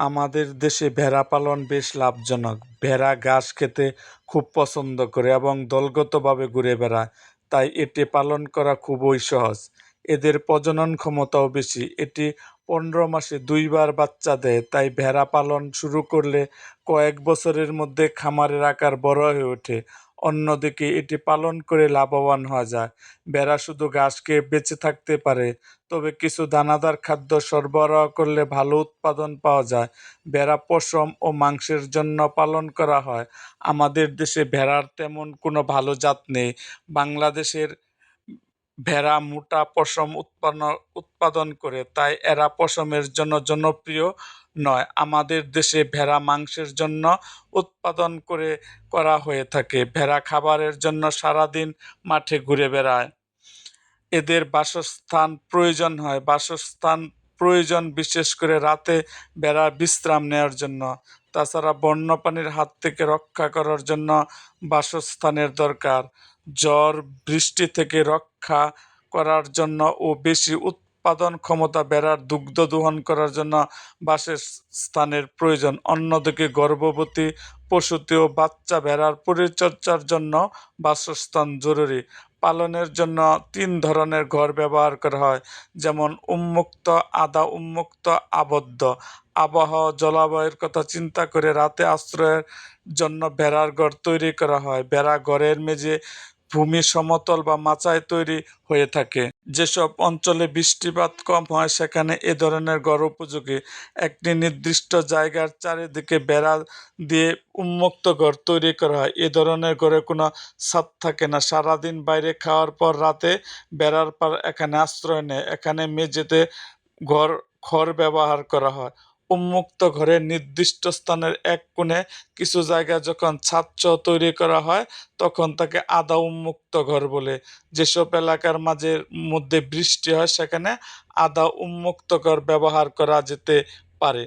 আমাদের দেশে ভেড়া পালন বেশ লাভজনক। ভেড়া ঘাস খেতে খুব পছন্দ করে এবং দলগতভাবে ঘুরে বেড়ায়, তাই এটি পালন করা খুবই সহজ। এদের প্রজনন ক্ষমতাও বেশি। এটি পনেরো মাসে দুইবার বাচ্চা দেয়, তাই ভেড়া পালন শুরু করলে কয়েক বছরের মধ্যে খামারের আকার বড় হয়ে ওঠে। অন্যদিকে এটি পালন করে লাভবান হওয়া যায়। ভেড়া শুধু ঘাস খেয়ে বেঁচে থাকতে পারে, তবে কিছু দানাদার খাদ্য সরবরাহ করলে ভালো উৎপাদন পাওয়া যায়। ভেড়া পশম ও মাংসের জন্য পালন করা হয়। আমাদের দেশে ভেড়ার তেমন কোনো ভালো জাত নেই। বাংলাদেশের ভেড়া মোটা পশম উৎপন্ন, উৎপাদন করে, তাই এরা পশমের জন্য জনপ্রিয় নয়, আমাদের দেশে ভেড়া মাংসের জন্য উৎপাদন করে করা হয়ে থাকে। ভেড়া খাবারের জন্য সারাদিন মাঠে ঘুরে বেড়ায়। এদের বাসস্থান প্রয়োজন হয়। বাসস্থান প্রয়োজন বিশেষ করে রাতে বেড়ার বিশ্রাম নেওয়ার জন্য। তাছাড়া বন্যপ্রাণীর হাত থেকে রক্ষা করার জন্য বাসস্থানের দরকার। জ্বর, বৃষ্টি থেকে রক্ষা করার জন্য ও বেশি উৎপাদন ক্ষমতা বেড়ার দুগ্ধ দোহন করার জন্য বাসের স্থানের প্রয়োজন। অন্যদিকে গর্ভবতী প্রসূতি ও বাচ্চা ভেড়ার পরিচর্যার জন্য বাসস্থান জরুরি। পালনের জন্য তিন ধরনের ঘর ব্যবহার করা হয়, যেমন উন্মুক্ত, আধা উন্মুক্ত, আবদ্ধ। আবহাওয়া জলবায়ুর কথা চিন্তা করে রাতে আশ্রয়ের জন্য বেড়ার ঘর তৈরি করা হয়। বেড়া ঘরের মেঝে ভূমি সমতল বা মাচায় তৈরি হয়ে থাকে। যেসব অঞ্চলে বৃষ্টিপাত কম হয়, সেখানে এ ধরনের গড় উপযোগী। একটি নির্দিষ্ট জায়গার চারিদিকে বেড়া দিয়ে উন্মুক্ত ঘর তৈরি করা হয়। এ ধরনের ঘরে কোনো ছাদ থাকে না। সারাদিন বাইরে খাওয়ার পর রাতে বেড়ার পর এখানে আশ্রয় নেয়। এখানে মেঝেতে ঘর খড় ব্যবহার করা হয়। উন্মুক্ত ঘরে নির্দিষ্ট স্থানের এক কোণে কিছু জায়গায় যখন ছাদচ তৈরি করা হয়, তখন তাকে আধা উন্মুক্ত ঘর বলে। যেসব এলাকার মাঝে মধ্যে বৃষ্টি হয়, সেখানে আধা উন্মুক্ত ঘর ব্যবহার করা যেতে পারে।